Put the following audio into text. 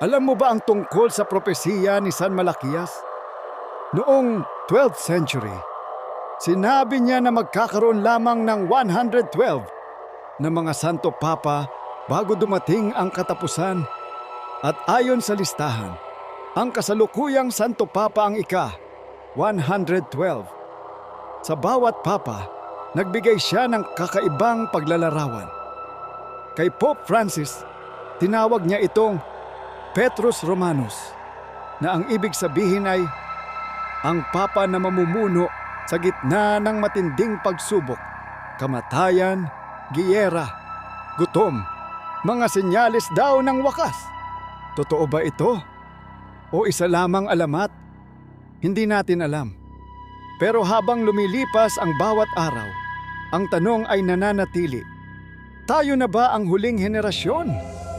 Alam mo ba ang tungkol sa propesiya ni San Malakias? Noong 12th century, sinabi niya na magkakaroon lamang ng 112 na mga Santo Papa bago dumating ang katapusan. At ayon sa listahan, ang kasalukuyang Santo Papa ang ika, 112. Sa bawat Papa, nagbigay siya ng kakaibang paglalarawan. Kay Pope Francis, tinawag niya itong Petrus Romanus na ang ibig sabihin ay ang Papa na mamumuno sa gitna ng matinding pagsubok, kamatayan, giyera, gutom, mga senyales daw ng wakas. Totoo ba ito? O isa lamang alamat? Hindi natin alam. Pero habang lumilipas ang bawat araw, ang tanong ay nananatili. Tayo na ba ang huling henerasyon?